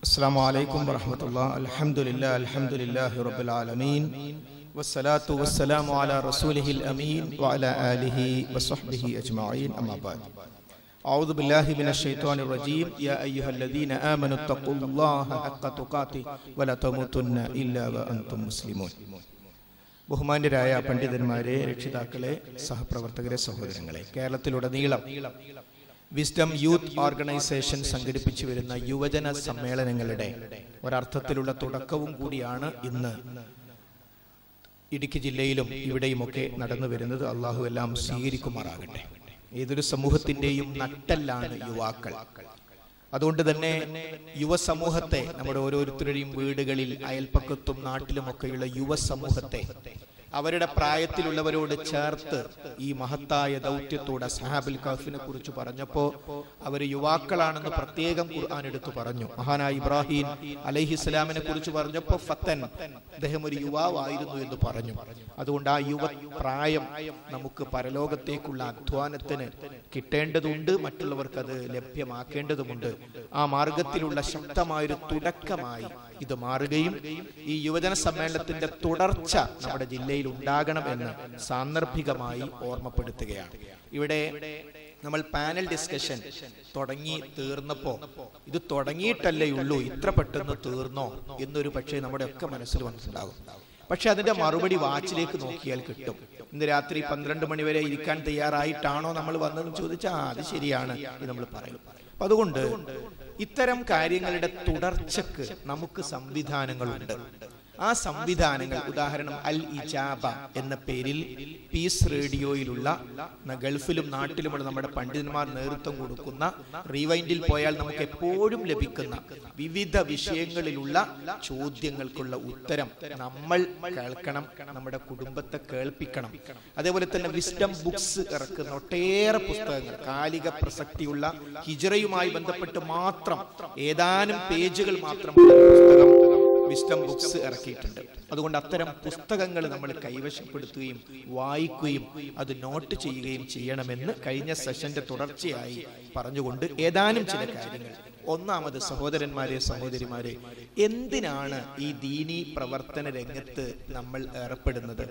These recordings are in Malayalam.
السلام عليكم ورحمة الله الحمد لله الحمد لله رب العالمين والصلاة والسلام على رسوله الأمين وعلى آله وصحبه أجمعين أما بعد أعوذ بالله من الشيطان الرجيم يا أيها الذين آمنوا اتقوا الله حق تقاته ولا تموتن إلا وأنتم مسلمون ബഹുമാന്യരായ പണ്ഡിതന്മാരെ രക്ഷിതാക്കളെ സഹപ്രവർത്തകരെ സഹോദരങ്ങളെ കേരളത്തിലുടനീളം വിസ്ഡം യൂത്ത് ഓർഗനൈസേഷൻ സംഘടിപ്പിച്ചു വരുന്ന യുവജന സമ്മേളനങ്ങളുടെ ഒരർത്ഥത്തിലുള്ള തുടക്കവും കൂടിയാണ് ഇന്ന്. ഇടുക്കി ജില്ലയിലും ഇവിടെയുമൊക്കെ നടന്നു വരുന്നത് അള്ളാഹു എല്ലാം സ്വീകരിക്കുമാറാകട്ടെ. ഏതൊരു സമൂഹത്തിന്റെയും നട്ടല്ലാണ് യുവാക്കൾ. അതുകൊണ്ട് തന്നെ യുവസമൂഹത്തെ നമ്മുടെ ഓരോരുത്തരുടെയും വീടുകളിൽ അയൽപ്പക്കത്തും നാട്ടിലുമൊക്കെയുള്ള യുവസമൂഹത്തെ അവരുടെ പ്രായത്തിലുള്ളവരോട് ചേർത്ത് ഈ മഹത്തായ ദൗത്യത്തോടെ സഹാബിൽ കഫിനെ കുറിച്ച് പറഞ്ഞപ്പോ അവർ യുവാക്കളാണെന്ന് പ്രത്യേകം ഖുർആൻ എടുത്തു പറഞ്ഞു. മഹാനായ ഇബ്രാഹിം അലൈഹി ഇസ്ലാമിനെ കുറിച്ച് പറഞ്ഞപ്പോ ഫത്തൻ അദ്ദേഹം ഒരു യുവാവായിരുന്നു എന്ന് പറഞ്ഞു. അതുകൊണ്ട് ആ യുവ പ്രായം നമുക്ക് പരലോകത്തേക്കുള്ള അധ്വാനത്തിന് കിട്ടേണ്ടതുണ്ട് മറ്റുള്ളവർക്ക് അത് ലഭ്യമാക്കേണ്ടതുമുണ്ട്. ആ മാർഗത്തിലുള്ള ശക്തമായൊരു തുടക്കമായി ഇത് മാറുകയും ഈ യുവജന സമ്മേളനത്തിന്റെ തുടർച്ച നമ്മുടെ ജില്ലയിൽ ഉണ്ടാകണം എന്ന് സാന്ദർഭികമായി ഓർമ്മപ്പെടുത്തുകയാണ്. ഇവിടെ നമ്മൾ പാനൽ ഡിസ്കഷൻ തുടങ്ങി തീർന്നപ്പോ ഇത് തുടങ്ങിയിട്ടല്ലേ ഉള്ളൂ ഇത്ര പെട്ടെന്ന് തീർന്നോ എന്നൊരു പക്ഷേ നമ്മുടെ ഒക്കെ മനസ്സിൽ വന്നിട്ടുണ്ടാകും. പക്ഷെ അതിന്റെ മറുപടി വാച്ചിലേക്ക് നോക്കിയാൽ കിട്ടും. ഇന്ന് രാത്രി പന്ത്രണ്ട് മണി വരെ ഇരിക്കാൻ തയ്യാറായിട്ടാണോ നമ്മൾ വന്നതെന്ന് ചോദിച്ചാൽ അത് ശരിയാണ് നമ്മൾ പറയും. അപ്പൊ അതുകൊണ്ട് ഇത്തരം കാര്യങ്ങളുടെ തുടർച്ചക്ക് നമുക്ക് സംവിധാനങ്ങളുണ്ട്. ആ സംവിധാനങ്ങൾ ഉദാഹരണം അൽ ഇജാബ എന്ന പേരിൽ പീസ് റേഡിയോയിലുള്ള ഗൾഫിലും നാട്ടിലുമുള്ള നമ്മുടെ പണ്ഡിതന്മാർ നേതൃത്വം കൊടുക്കുന്ന റീവൈൻഡിൽ പോയാൽ നമുക്ക് എപ്പോഴും ലഭിക്കുന്ന വിവിധ വിഷയങ്ങളിലുള്ള ചോദ്യങ്ങൾക്കുള്ള ഉത്തരം നമ്മൾ കേൾക്കണം നമ്മുടെ കുടുംബത്തെ കേൾപ്പിക്കണം. അതേപോലെ തന്നെ വിസ്ഡം ബുക്സ് ഇറക്കുന്ന ഒട്ടേറെ പുസ്തകങ്ങൾ കാലിക പ്രസക്തിയുള്ള ഹിജറയുമായി ബന്ധപ്പെട്ട് മാത്രം ഏതാനും പേജുകൾ മാത്രം പുസ്തകം വിസ്റ്റം ബുക്സ് ഇറക്കിയിട്ടുണ്ട്. അതുകൊണ്ട് അത്തരം പുസ്തകങ്ങൾ നമ്മൾ കൈവശപ്പെടുത്തുകയും വായിക്കുകയും അത് നോട്ട് ചെയ്യുകയും ചെയ്യണമെന്ന് കഴിഞ്ഞ സെഷന്റെ തുടർച്ചയായി പറഞ്ഞുകൊണ്ട് ഏതാനും ചില കാര്യങ്ങൾ. ഒന്നാമത് സഹോദരന്മാരെ സഹോദരിമാരെ എന്തിനാണ് ഈ ദീനി പ്രവർത്തന രംഗത്ത് നമ്മൾ ഏർപ്പെടുന്നത്?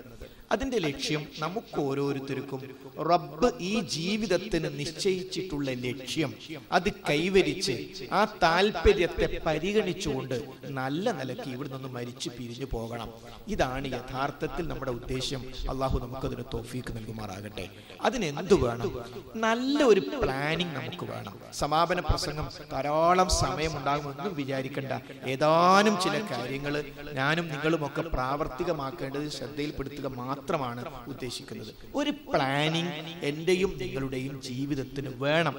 അതിന്റെ ലക്ഷ്യം നമുക്ക് ഓരോരുത്തർക്കും റബ്ബ് ഈ ജീവിതത്തിന് നിശ്ചയിച്ചിട്ടുള്ള ലക്ഷ്യം. അത് കൈവരിച്ച് ആ താല്പര്യത്തെ പരിഗണിച്ചുകൊണ്ട് നല്ല നിലയ്ക്ക് ഇവിടെ നിന്ന് മരിച്ചു പിരിഞ്ഞു പോകണം. ഇതാണ് യഥാർത്ഥത്തിൽ നമ്മുടെ ഉദ്ദേശം. അള്ളാഹു നമുക്കതിന് തോഫീക്ക് നൽകുമാറാകട്ടെ. അതിനെന്തു വേണം? നല്ല ഒരു പ്ലാനിങ് നമുക്ക് വേണം. സമാപന പ്രസംഗം ധാരാളം സമയമുണ്ടാകുമെന്നും വിചാരിക്കേണ്ട. ഏതാനും ചില കാര്യങ്ങൾ ഞാനും നിങ്ങളുമൊക്കെ പ്രാവർത്തികമാക്കേണ്ടത് ശ്രദ്ധയിൽപ്പെടുത്തുക മാത്രമാണ് ഉദ്ദേശിക്കുന്നത്. ഒരു പ്ലാനിങ് എന്റെയും നിങ്ങളുടെയും ജീവിതത്തിന് വേണം.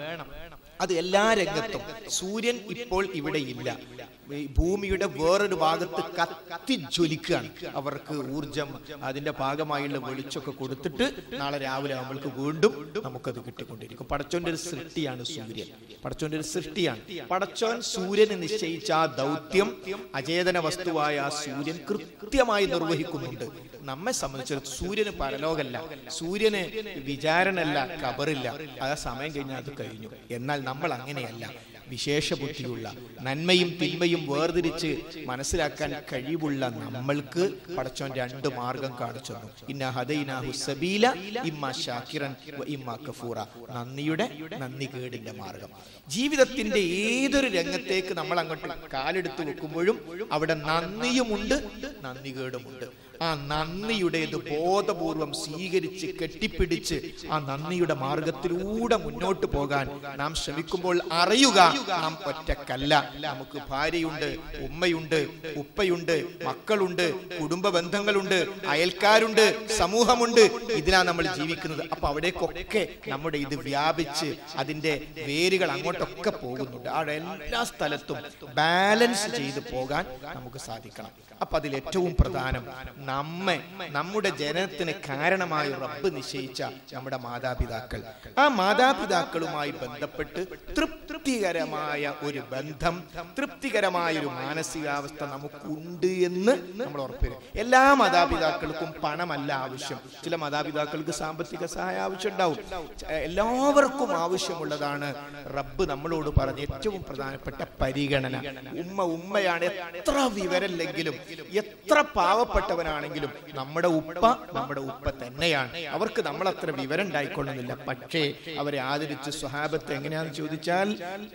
അത് എല്ലാ രംഗത്തും. സൂര്യൻ ഇപ്പോൾ ഇവിടെ ഇല്ല ഭൂമിയുടെ വേറൊരു ഭാഗത്ത് കത്തി ജ്വലിക്കുകയാണ്. അവർക്ക് ഊർജം അതിന്റെ ഭാഗമായുള്ള വെളിച്ചൊക്കെ കൊടുത്തിട്ട് നാളെ രാവിലെ നമ്മൾക്ക് വീണ്ടും നമുക്കത് കിട്ടിക്കൊണ്ടിരിക്കും. പടച്ചോന്റെ ഒരു സൃഷ്ടിയാണ് സൂര്യൻ. പടച്ചോന്റെ ഒരു സൃഷ്ടിയാണ്. പടച്ചോൻ സൂര്യന് നിശ്ചയിച്ച ആ ദൗത്യം അചേതന വസ്തുവായ ആ സൂര്യൻ കൃത്യമായി നിർവഹിക്കുന്നുണ്ട്. നമ്മെ സംബന്ധിച്ചിടത്ത് സൂര്യന് പരലോകല്ല സൂര്യന് വിചാരണല്ല കബറില്ല ആ സമയം കഴിഞ്ഞാൽ അത് കഴിഞ്ഞു. എന്നാൽ നമ്മൾ അങ്ങനെയല്ല. വിശേഷ ബുദ്ധിയുള്ള നന്മയും തിന്മയും വേർതിരിച്ച് മനസ്സിലാക്കാൻ കഴിവുള്ള നമ്മൾക്ക് പടച്ചോൻ രണ്ട് മാർഗം കാണിച്ചു ഇന്ന സബീല ഇമ്മ ഷാക്കിറൻ ഇമ്മ കഫൂറ നന്ദിയുടെ നന്ദി കേടിന്റെ മാർഗം. ജീവിതത്തിന്റെ ഏതൊരു രംഗത്തേക്ക് നമ്മൾ അങ്ങോട്ട് കാലെടുത്ത് വെക്കുമ്പോഴും അവിടെ നന്ദിയുമുണ്ട് നന്ദി കേടുമുണ്ട്. ആ നന്ദിയുടേത് ബോധപൂർവം സ്വീകരിച്ച് കെട്ടിപ്പിടിച്ച് ആ നന്ദിയുടെ മാർഗത്തിലൂടെ മുന്നോട്ട് പോകാൻ നാം ശ്രമിക്കുമ്പോൾ അറിയുക നാം ഒറ്റക്കല്ല. നമുക്ക് ഭാര്യയുണ്ട് ഉമ്മയുണ്ട് ഉപ്പയുണ്ട് മക്കളുണ്ട് കുടുംബ ബന്ധങ്ങളുണ്ട് അയൽക്കാരുണ്ട് സമൂഹമുണ്ട്. ഇതിനാ നമ്മൾ ജീവിക്കുന്നത്. അപ്പൊ അവിടേക്കൊക്കെ നമ്മുടെ ഇത് വ്യാപിച്ച് അതിന്റെ വേരുകൾ അങ്ങോട്ടൊക്കെ പോകുന്നുണ്ട്. അവിടെ എല്ലാ സ്ഥലത്തും ബാലൻസ് ചെയ്ത് പോകാൻ നമുക്ക് സാധിക്കണം. അപ്പൊ അതിൽ ഏറ്റവും പ്രധാനം നമ്മെ നമ്മുടെ ജനനത്തിന് കാരണമായി റബ്ബ് നിശ്ചയിച്ച നമ്മുടെ മാതാപിതാക്കൾ. ആ മാതാപിതാക്കളുമായി ബന്ധപ്പെട്ട് തൃപ്തികരമായ ഒരു ബന്ധം തൃപ്തികരമായ ഒരു മാനസികാവസ്ഥ നമുക്കുണ്ട് എന്ന് നമ്മൾ ഉറപ്പില്ല എല്ലാ മാതാപിതാക്കൾക്കും പണമല്ല ആവശ്യം. ചില മാതാപിതാക്കൾക്ക് സാമ്പത്തിക സഹായം ആവശ്യമുണ്ടാവും. എല്ലാവർക്കും ആവശ്യമുള്ളതാണ് റബ്ബ് നമ്മളോട് പറഞ്ഞ ഏറ്റവും പ്രധാനപ്പെട്ട പരിഗണന. ഉമ്മ ഉമ്മയാണ് എത്ര വിവരമില്ലെങ്കിലും എത്ര പാവപ്പെട്ടവനാണെങ്കിലും നമ്മുടെ ഉപ്പ നമ്മുടെ ഉപ്പ തന്നെയാണ്. അവർക്ക് നമ്മളത്ര വിവരം ഉണ്ടായിക്കൊള്ളുന്നില്ല പക്ഷേ അവരെ ആദരിച്ച് സ്വഹാബത്ത് എങ്ങനെയാന്ന് ചോദിച്ചാൽ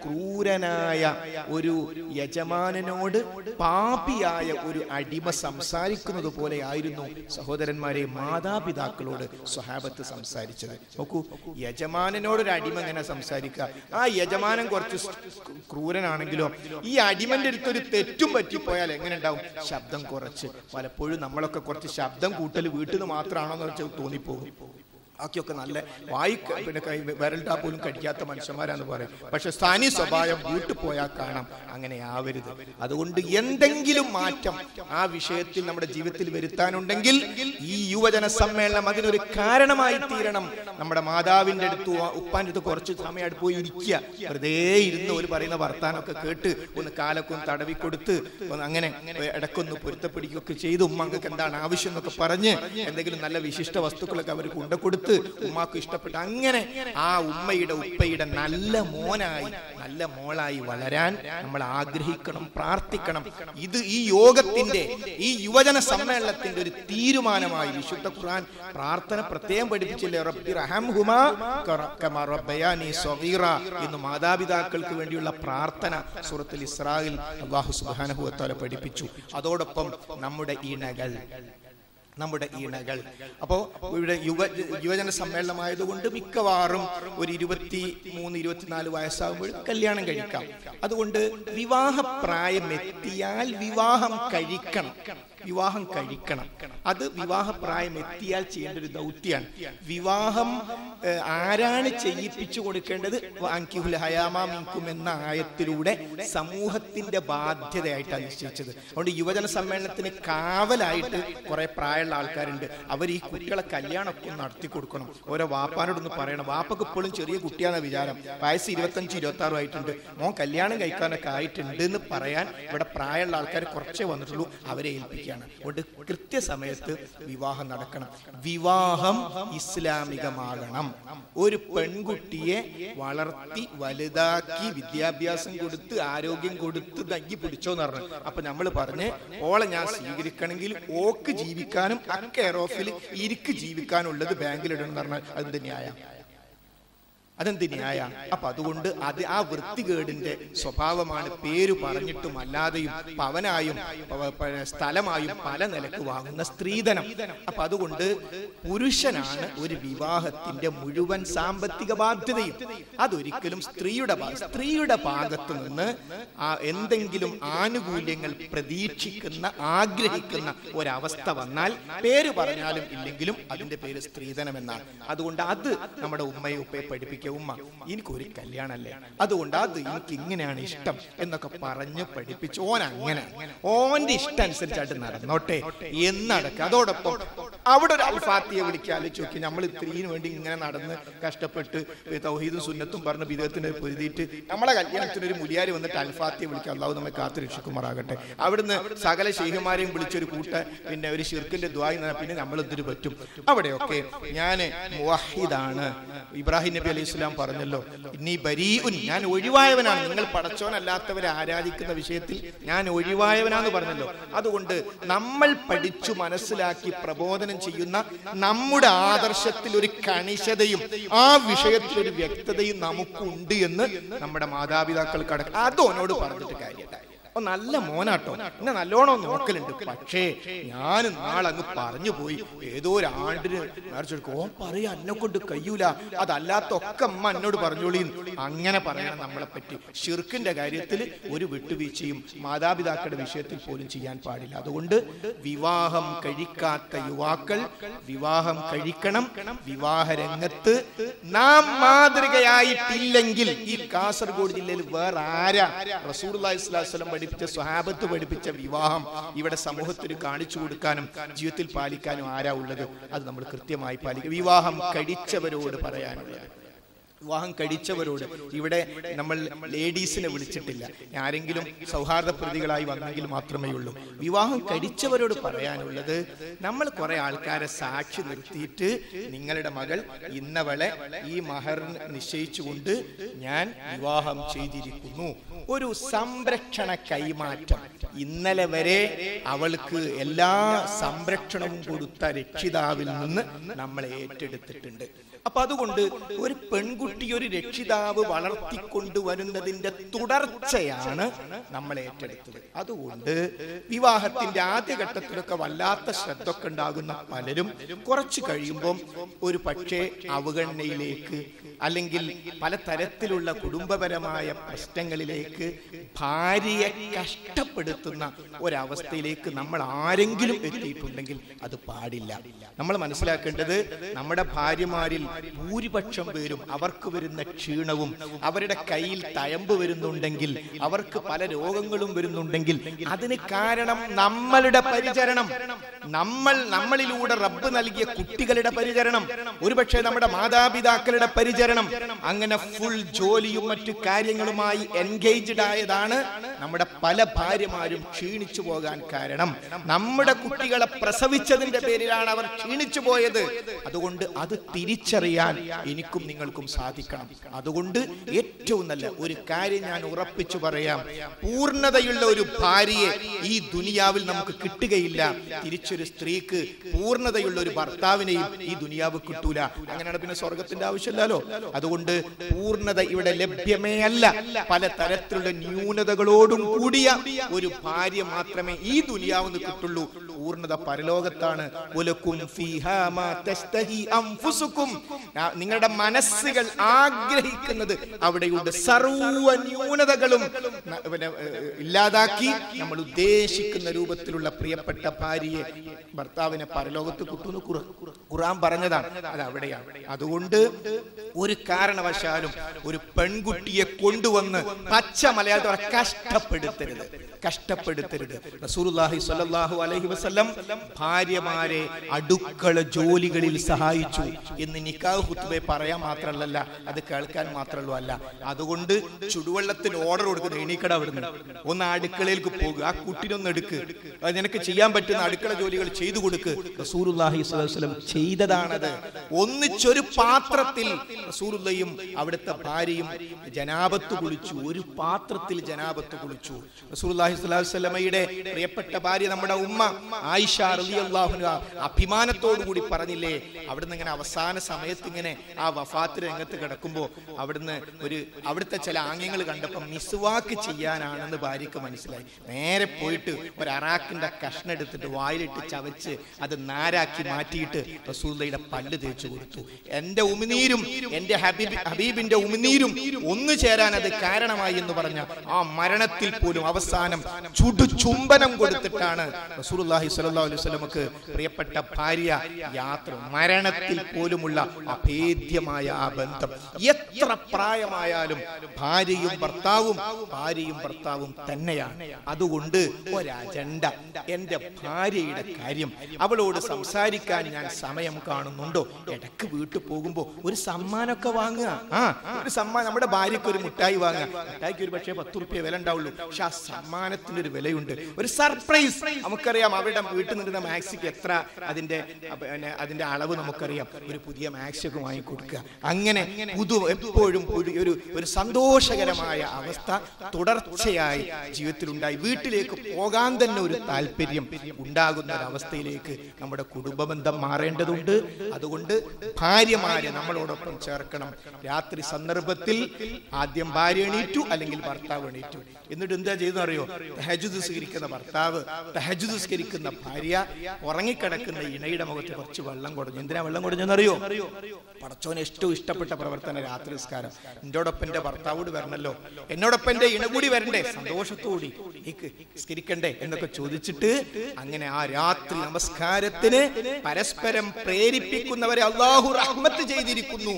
ക്രൂരനായ ഒരു യജമാനനോട് പാപിയായ ഒരു അടിമ സംസാരിക്കുന്നത് പോലെ ആയിരുന്നു സഹോദരന്മാരെ മാതാപിതാക്കളോട് സ്വഹാബത്ത് സംസാരിച്ചത്. നോക്കൂ യജമാനനോട് ഒരു അടിമ എങ്ങനെ സംസാരിക്കുക? ആ യജമാനൻ കുറച്ച് ക്രൂരനാണെങ്കിലോ ഈ അടിമന്റെ അടുത്തൊരു തെറ്റും പറ്റിപ്പോയാൽ എങ്ങനെ ഉണ്ടാവും? ശബ്ദം കുറച്ച്. പലപ്പോഴും നമ്മളൊക്കെ കുറച്ച് ശബ്ദം കൂട്ടൽ വീട്ടിൽ മാത്രമാണോ എന്ന് വെച്ചാൽ തോന്നിപ്പോകും. ബാക്കിയൊക്കെ നല്ല വായി പിന്നെ കൈ ടാ പോലും കടിക്കാത്ത മനുഷ്യന്മാരാന്ന് പറയും. പക്ഷെ സ്ഥാനി സ്വഭാവം വീട്ടിൽ പോയാൽ കാണാം. അങ്ങനെ ആവരുത്. അതുകൊണ്ട് എന്തെങ്കിലും മാറ്റം ആ വിഷയത്തിൽ നമ്മുടെ ജീവിതത്തിൽ വരുത്താനുണ്ടെങ്കിൽ ഈ യുവജന സമ്മേളനം അതിനൊരു കാരണമായി തീരണം. നമ്മുടെ മാതാവിന്റെ അടുത്ത് ഉപ്പാന്റെ അടുത്ത് കുറച്ച് സമയം അടുത്ത് പോയി ഇരിക്കുക. വെറുതെ ഇരുന്ന് ഒരു പറയുന്ന വർത്താനമൊക്കെ കേട്ട് ഒന്ന് കാലൊക്കെ ഒന്ന് തടവി കൊടുത്ത് അങ്ങനെ ഇടക്കൊന്ന് പൊരുത്തപ്പിടിക്കുകയൊക്കെ ചെയ്ത് ഉമ്മങ്ങൾക്ക് എന്താണ് ആവശ്യം എന്നൊക്കെ പറഞ്ഞ് എന്തെങ്കിലും നല്ല വിശിഷ്ട വസ്തുക്കളൊക്കെ അവർ കൊണ്ടുകൊടുത്ത് ഉമ്മാക്ക് ഇഷ്ടപ്പെട്ട. അങ്ങനെ ആ ഉമ്മയുടെ ഉപ്പയുടെ നല്ല മോനായി നല്ല മോളായി വളരാൻ നമ്മൾ ആഗ്രഹിക്കണം പ്രാർത്ഥിക്കണം. ഇത് ഈ യോഗത്തിന്റെ ഈ യുവജന സമ്മേളനത്തിന്റെ ഒരു തീരുമാനമായി വിശുദ്ധ ഖുർആൻ പ്രാർത്ഥന പ്രത്യേകം പഠിപ്പിച്ചില്ലേ? റബ്ബി എന്ന് മാതാപിതാക്കൾക്ക് വേണ്ടിയുള്ള പ്രാർത്ഥന സൂറത്തുൽ ഇസ്രായിൽ അള്ളാഹു വതആല പഠിപ്പിച്ചു. അതോടൊപ്പം നമ്മുടെ ഇണകൾ നമ്മുടെ ഇണകൾ അപ്പോ ഇവിടെ യുവ യുവജന സമ്മേളനമായതുകൊണ്ട് മിക്കവാറും ഒരു ഇരുപത്തി മൂന്ന് ഇരുപത്തിനാല് വയസ്സാകുമ്പോൾ കല്യാണം കഴിക്കാം. അതുകൊണ്ട് വിവാഹപ്രായം എത്തിയാൽ വിവാഹം കഴിക്കണം. വിവാഹം കഴിക്കണം. അത് വിവാഹപ്രായം എത്തിയാൽ ചെയ്യേണ്ട ഒരു ദൗത്യമാണ്. വിവാഹം ആരാണ് ചെയ്യിപ്പിച്ചു കൊടുക്കേണ്ടത്? വാങ്കിഹുൽ ഹയാമിക്കും എന്ന ആയത്തിലൂടെ സമൂഹത്തിന്റെ ബാധ്യതയായിട്ടാണ് നിശ്ചയിച്ചത്. അതുകൊണ്ട് യുവജന സമ്മേളനത്തിന് കാവലായിട്ട് കുറെ പ്രായമുള്ള ആൾക്കാരുണ്ട്. അവർ ഈ കുട്ടികളെ കല്യാണമൊക്കെ നടത്തി കൊടുക്കണം. ഓരോ വാപ്പാനോടൊന്ന് പറയണം. വാപ്പക്ക് ഇപ്പോഴും ചെറിയ കുട്ടിയാണ് വിചാരം. വയസ്സ് ഇരുപത്തഞ്ച് ഇരുപത്തി ആറും ആയിട്ടുണ്ട്. മോൻ കല്യാണം കഴിക്കാനൊക്കെ ആയിട്ടുണ്ട് എന്ന് പറയാൻ ഇവിടെ പ്രായമുള്ള ആൾക്കാർ കുറച്ചേ വന്നിട്ടുള്ളൂ. അവരെ ഏൽപ്പിക്കുകയാണ് അതുകൊണ്ട് കൃത്യസമയത്ത് വിവാഹം നടക്കണം. വിവാഹം ഇസ്ലാമികമാകണം. ഒരു പെൺകുട്ടിയെ വളർത്തി വലുതാക്കി വിദ്യാഭ്യാസം കൊടുത്ത് ആരോഗ്യം കൊടുത്ത് തങ്ങി പിടിച്ചോന്ന് പറഞ്ഞു. അപ്പൊ നമ്മൾ പറഞ്ഞ് ഓളെ ഞാൻ സ്വീകരിക്കണമെങ്കിൽ ഓക്ക് ജീവിക്കാനും ഓഫിൽ ഇരിക്ക് ജീവിക്കാനുള്ളത് ബാങ്കിലിടണം എന്ന് പറഞ്ഞാൽ അതിന്റെ ന്യായം? അതെന്ത് ന്യായ? അപ്പൊ അതുകൊണ്ട് അത് ആ വൃത്തികേടിന്റെ സ്വഭാവമാണ് പേര് പറഞ്ഞിട്ടും അല്ലാതെയും പവനായും സ്ഥലമായും പല നിലയ്ക്ക് വാങ്ങുന്ന സ്ത്രീധനം. അപ്പൊ അതുകൊണ്ട് പുരുഷനാണ് ഒരു വിവാഹത്തിന്റെ മുഴുവൻ സാമ്പത്തിക ബാധ്യതയും. അതൊരിക്കലും സ്ത്രീയുടെ സ്ത്രീയുടെ ഭാഗത്തു നിന്ന് ആ എന്തെങ്കിലും ആനുകൂല്യങ്ങൾ പ്രതീക്ഷിക്കുന്ന ആഗ്രഹിക്കുന്ന ഒരവസ്ഥ വന്നാൽ പേര് പറഞ്ഞാലും ഇല്ലെങ്കിലും അതിന്റെ പേര് സ്ത്രീധനം എന്നാണ് അതുകൊണ്ട് അത് നമ്മുടെ ഉമ്മയെ ഉപ്പയെ പഠിപ്പിക്കുക ഉമ്മ എനിക്കൊരു കല്യാണല്ലേ? അതുകൊണ്ട് അത് എനിക്ക് ഇങ്ങനെയാണ് ഇഷ്ടം എന്നൊക്കെ പറഞ്ഞ് പഠിപ്പിച്ചു ഓൻ അങ്ങനെ ഓന്റെ ഇഷ്ടം അനുസരിച്ചായിട്ട് നടന്നോട്ടെ. എന്നടക്കം. അതോടൊപ്പം അവിടെ ഒരു അൽഫാത്തിയെ വിളിക്കാലോ നോക്കി. നമ്മൾ ഇത്രയും വേണ്ടി ഇങ്ങനെ നടന്ന് കഷ്ടപ്പെട്ട് തൗഹീദും സുന്നത്തും പറഞ്ഞ് വിധത്തിന് പൊരുതിയിട്ട് നമ്മളെ കല്യാണത്തിന് ഒരു മുലിയാരി വന്നിട്ട് അൽഫാത്തിയെ വിളിക്കുക. അള്ളാഹു നമ്മെ കാത്തു രക്ഷിക്കുമാറാകട്ടെ. അവിടുന്ന് സകല ശൈഖമാരെയും വിളിച്ചൊരു കൂട്ട പിന്നെ ഒരു ഷിർക്കിന്റെ ദ്വായി പിന്നെ നമ്മൾ എന്തിനു പറ്റും? അവിടെയൊക്കെ ഞാൻ ഇബ്രാഹിം നബി അലൈഹി സ്വലാം പറഞ്ഞല്ലോ ഇനി ബരീഉൻ ഞാൻ ഒഴിവായവനാണ്. നിങ്ങൾ പടച്ചോനല്ലാത്തവരെ ആരാധിക്കുന്ന വിഷയത്തിൽ ഞാൻ ഒഴിവായവനാന്ന് പറഞ്ഞല്ലോ. അതുകൊണ്ട് നമ്മൾ പഠിച്ചു മനസ്സിലാക്കി പ്രബോധനം ചെയ്യുന്ന നമ്മുടെ ആദർശത്തിൽ ഒരു കണിശതയും ആ വിഷയത്തിൽ ഒരു വ്യക്തതയും നമുക്കുണ്ട് എന്ന് നമ്മുടെ മാതാപിതാക്കൾക്ക് അതോ അതോനോട് പറഞ്ഞിട്ട് കാര്യമില്ല. നല്ല മോനാട്ടോ. എന്നെ നല്ലോണം നോക്കലുണ്ട്. പക്ഷേ ഞാൻ നാളെ അങ്ങ് പറഞ്ഞു പോയി. ഏതോ ഒരു ആണ്ടിന് നേർച്ചെടുക്കും ഓൻ പറയാ എന്നെ കൊണ്ട് കഴിയൂല അതല്ലാത്ത ഒക്കെ അമ്മ എന്നോട് പറഞ്ഞോളി അങ്ങനെ പറയണം നമ്മളെ പറ്റി ഷിർക്കിന്റെ കാര്യത്തിൽ ഒരു വിട്ടുവീഴ്ചയും മാതാപിതാക്കളുടെ വിഷയത്തിൽ പോലും ചെയ്യാൻ പാടില്ല. അതുകൊണ്ട് വിവാഹം കഴിക്കാത്ത യുവാക്കൾ വിവാഹം കഴിക്കണം. വിവാഹ രംഗത്ത് നാം മാതൃകയായിട്ടില്ലെങ്കിൽ ഈ കാസർഗോഡ് ജില്ലയിൽ വേറെ ആരാ? റസൂർ അലൈഹിസ്ലാം പഠിപ്പിച്ച പഠിപ്പിച്ച സ്വഹാബത്ത് പഠിപ്പിച്ച വിവാഹം ഇവിടെ സമൂഹത്തിന് കാണിച്ചു കൊടുക്കാനും ജീവിതത്തിൽ പാലിക്കാനും ആരാ ഉള്ളത്? അത് നമ്മൾ കൃത്യമായി പാലിക്കുക വിവാഹം കഴിച്ചവരോട് പറയാനുള്ളത്. വിവാഹം കഴിച്ചവരോട് ഇവിടെ നമ്മൾ ലേഡീസിനെ വിളിച്ചിട്ടില്ല. ആരെങ്കിലും സൗഹാർദ്ദ പ്രതികളായി വന്നെങ്കിൽ മാത്രമേ ഉള്ളൂ. വിവാഹം കഴിച്ചവരോട് പറയാനുള്ളത് നമ്മൾ കുറെ ആൾക്കാരെ സാക്ഷി നിർത്തിയിട്ട് നിങ്ങളുടെ മകൾ ഇന്നവളെ ഈ മഹർ നിശ്ചയിച്ചുകൊണ്ട് ഞാൻ വിവാഹം ചെയ്തിരിക്കുന്നു. ഒരു സംരക്ഷണ കൈമാറ്റം. ഇന്നലെ വരെ അവൾക്ക് എല്ലാ സംരക്ഷണവും കൊടുത്ത രക്ഷിതാവിൽ നിന്ന് നമ്മൾ ഏറ്റെടുത്തിട്ടുണ്ട്. അപ്പൊ അതുകൊണ്ട് ഒരു പെൺകുട്ടി ഒരു രക്ഷിതാവ് വളർത്തിക്കൊണ്ടുവരുന്നതിന്റെ തുടർച്ചയാണ് നമ്മൾ ഏറ്റെടുത്തത്. അതുകൊണ്ട് വിവാഹത്തിന്റെ ആദ്യഘട്ടത്തിലൊക്കെ വല്ലാത്ത ശ്രദ്ധ ഒക്കെ ഉണ്ടാകുന്ന പലരും കുറച്ചു കഴിയുമ്പം ഒരു പക്ഷേ അവഗണനയിലേക്ക് അല്ലെങ്കിൽ പലതരത്തിലുള്ള കുടുംബപരമായ പ്രശ്നങ്ങളിലേക്ക് ഭാര്യയെ കഷ്ടപ്പെടുത്തുന്ന ഒരവസ്ഥയിലേക്ക് നമ്മൾ ആരെങ്കിലും എത്തിയിട്ടുണ്ടെങ്കിൽ അത് പാടില്ല. നമ്മൾ മനസ്സിലാക്കേണ്ടത് നമ്മുടെ ഭാര്യമാരിൽ ഭൂരിപക്ഷം പേരും അവർക്ക് വരുന്ന ക്ഷീണവും അവരുടെ കയ്യിൽ തയമ്പ് വരുന്നുണ്ടെങ്കിൽ അവർക്ക് പല രോഗങ്ങളും വരുന്നുണ്ടെങ്കിൽ അതിന് കാരണം നമ്മളുടെ പരിചരണം. നമ്മൾ നമ്മളിലൂടെ റബ്ബ് നൽകിയ കുട്ടികളുടെ പരിചരണം. ഒരുപക്ഷെ നമ്മുടെ മാതാപിതാക്കളുടെ പരിചരണം. അങ്ങനെ ഫുൾ ജോലിയും മറ്റു കാര്യങ്ങളുമായി എൻഗേജ്ഡ് ആയതാണ് നമ്മുടെ പല ഭാര്യമാരും ക്ഷീണിച്ചു പോകാൻ കാരണം. നമ്മുടെ കുട്ടികളെ പ്രസവിച്ചതിന്റെ പേരിലാണ് അവർ ക്ഷീണിച്ചു പോയത്. അതുകൊണ്ട് അത് തിരിച്ചറിയാൻ എനിക്കും നിങ്ങൾക്കും സാധിക്കണം. അതുകൊണ്ട് ഏറ്റവും നല്ല ഒരു കാര്യം ഞാൻ ഉറപ്പിച്ചു പറയാം. പൂർണതയുള്ള ഒരു ഭാര്യയെ ഈ ദുനിയാവിൽ നമുക്ക് കിട്ടുകയില്ല. തിരിച്ചൊരു സ്ത്രീക്ക് പൂർണതയുള്ള ഒരു ഭർത്താവിനെയും ഈ ദുനിയാവ് കിട്ടൂല. അങ്ങനെയാണ് പിന്നെ സ്വർഗത്തിന്റെ ആവശ്യമില്ലല്ലോ. അതുകൊണ്ട് പൂർണത ഇവിടെ ലഭ്യമേ അല്ല. പല തരത്തിലുള്ള ന്യൂനതകളോടും കൂടിയ ഒരു ഭാര്യ മാത്രമേ ഈ ദുനിയാവിന് കിട്ടുള്ളൂ. പൂർണത പരലോകത്താണ്. നിങ്ങളുടെ മനസ്സുകൾ ആഗ്രഹിക്കുന്നത് അവിടെയുണ്ട്. സർവ ന്യൂനതകളും ഇല്ലാതാക്കി നമ്മൾ ഉദ്ദേശിക്കുന്ന രൂപത്തിലുള്ള പ്രിയപ്പെട്ട ഭാര്യയെ ഭർത്താവിനെ പരലോകത്ത് കുത്തുന്നു. ഖുറാൻ പറഞ്ഞതാണ്. അത് അവിടെയാണ്. അതുകൊണ്ട് ഒരു കാരണവശാലും ഒരു പെൺകുട്ടിയെ കൊണ്ടുവന്ന് പച്ച മലയാളത്തോടെ കഷ്ടപ്പെടുത്തരുത്. കഷ്ടപ്പെടുത്തരുത്. റസൂലുള്ളാഹി സ്വല്ലല്ലാഹു അലൈഹി വസല്ലം ഭാര്യമാരെ അടുക്കള ജോലികളിൽ സഹായിച്ചു എന്ന് നിക്കാഹ് ഹുത്തുബെ പറയാൻ മാത്രമല്ല അത് കേൾക്കാൻ മാത്രമല്ല അല്ല. അതുകൊണ്ട് ചുടുവെള്ളത്തിന് ഓർഡർ കൊടുക്കുന്ന എണീക്കട അവിടുന്ന്. ഒന്ന് അടുക്കളയിലേക്ക് പോകുക ആ കുട്ടിനൊന്ന് എടുക്ക്. നിനക്ക് ചെയ്യാൻ പറ്റുന്ന അടുക്കള ജോലികൾ ചെയ്തു കൊടുക്ക്. വസല്ലം ചെയ്തതാണത്. ഒന്നിച്ചൊരു പാത്രത്തിൽ റസൂലുള്ളയും അവിടുത്തെ ഭാര്യയും ജനാപത്ത് കുളിച്ചു. ഒരു പാത്രത്തിൽ ജനാപത്ത് കുളിച്ചു. വസല്ലമയുടെ പ്രിയപ്പെട്ട ഭാര്യ നമ്മുടെ ഉമ്മ. ആയിഷ റളിയല്ലാഹു അൻഹ അഭിമാനത്തോടു കൂടി പറഞ്ഞില്ലേ? അവിടുന്ന് ഇങ്ങനെ അവസാന സമയത്ത് ഇങ്ങനെ ആ വഫാത്ത് രംഗത്ത് കിടക്കുമ്പോ അവിടുന്ന് ഒരു അവിടുത്തെ ചില ആംഗ്യങ്ങൾ കണ്ടപ്പോൾ മിസ്വാക്ക് ചെയ്യാനാണെന്ന് ഭാര്യക്ക് മനസ്സിലായി. നേരെ പോയിട്ട് ഒരു അറാക്കിന്റെ കഷ്ണം എടുത്തിട്ട് വായിലിട്ട് ചവച്ച് അത് നാരാക്കി മാറ്റിയിട്ട് റസൂല്ലയുടെ പല്ല് തേച്ചു കൊടുത്തു. എന്റെ ഉമിനീരും എന്റെ ഹബീബ് ഹബീബിന്റെ ഉമിനീരും ഒന്നു ചേരാൻ അത് കാരണമായി എന്ന് പറഞ്ഞ ആ മരണത്തിൽ പോലും അവസാനം ചുടു ചുംബനം കൊടുത്തിട്ടാണ് റസൂലുള്ളാഹി സ്വല്ലല്ലാഹു അലൈഹി പ്രിയപ്പെട്ട ഭാര്യ യാത്ര മരണത്തിൽ പോലുമുള്ള അഭേദ്യമായ ആ ബന്ധം. എത്ര പ്രായമായാലും ഭാര്യയും ഭർത്താവും ഭാര്യയും ഭർത്താവും തന്നെയാണ്. അതുകൊണ്ട് ഒരജണ്ട. എന്റെ ഭാര്യയുടെ കാര്യം അവളോട് സംസാരിക്കാൻ ഞാൻ സമയം കാണുന്നുണ്ടോ? ഇടയ്ക്ക് വീട്ടിൽ പോകുമ്പോ ഒരു സമ്മാനമൊക്കെ വാങ്ങുക. ആ ഒരു സമ്മാനം. നമ്മുടെ ഭാര്യയ്ക്ക് ഒരു മുട്ടായി വാങ്ങുക. മുട്ടായിക്ക് ഒരു പക്ഷേ പത്ത് റുപ്യ വില ഉണ്ടാവുള്ളൂ. പക്ഷെ ആ സമ്മാനത്തിനൊരു വിലയുണ്ട്. ഒരു സർപ്രൈസ്. നമുക്കറിയാം അവരുടെ വീട്ടിൽ നിന്നിരുന്ന മാക്സിക്ക് എത്ര അതിന്റെ അതിന്റെ അളവ് നമുക്കറിയാം. ഒരു പുതിയ മാക്സൊക്കെ വാങ്ങിക്കൊടുക്കുക. അങ്ങനെ പുതു എപ്പോഴും ഒരു ഒരു സന്തോഷകരമായ അവസ്ഥ തുടർച്ചയായി ജീവിതത്തിലുണ്ടായി. വീട്ടിലേക്ക് പോകാൻ തന്നെ ഒരു താല്പര്യം ഉണ്ടാകുന്ന ഒരവസ്ഥയിലേക്ക് നമ്മുടെ കുടുംബബന്ധം മാറേണ്ടതുണ്ട്. അതുകൊണ്ട് ഭാര്യമാരെ നമ്മളോടൊപ്പം ചേർക്കണം. രാത്രി സന്ദർഭത്തിൽ ആദ്യം ഭാര്യ എണീറ്റു അല്ലെങ്കിൽ ഭർത്താവ് എണീറ്റു. എന്നിട്ട് എന്താ ചെയ്യുന്ന അറിയോ തഹജുദ് സ്വീകരിക്കുന്ന ഭർത്താവ് തഹജുദ് സ്വീകരിക്കുന്ന ഭാര്യ ഉറങ്ങിക്കിടക്കുന്ന ഇണയുടെ മുഖത്ത് കുറച്ച് വെള്ളം കൊടുഞ്ഞു എന്തിനാ വെള്ളം കൊടുഞ്ഞെന്നറിയോ പടച്ചോന് ഏറ്റവും ഇഷ്ടപ്പെട്ട പ്രവർത്തന രാത്രി നിസ്കാരം. എന്നോടൊപ്പം എന്റെ ഭർത്താവോട് വരണല്ലോ. എന്നോടൊപ്പം എന്റെ ഇണ കൂടി വരണ്ടേ? സന്തോഷത്തോടി. എനിക്ക് നിസ്കരിക്കണ്ടേ എന്നൊക്കെ ചോദിച്ചിട്ട് അങ്ങനെ ആ രാത്രി നമസ്കാരത്തിന് പരസ്പരം പ്രേരിപ്പിക്കുന്നവരെ അള്ളാഹു റഹ്മത്ത് ചെയ്തിരിക്കുന്നു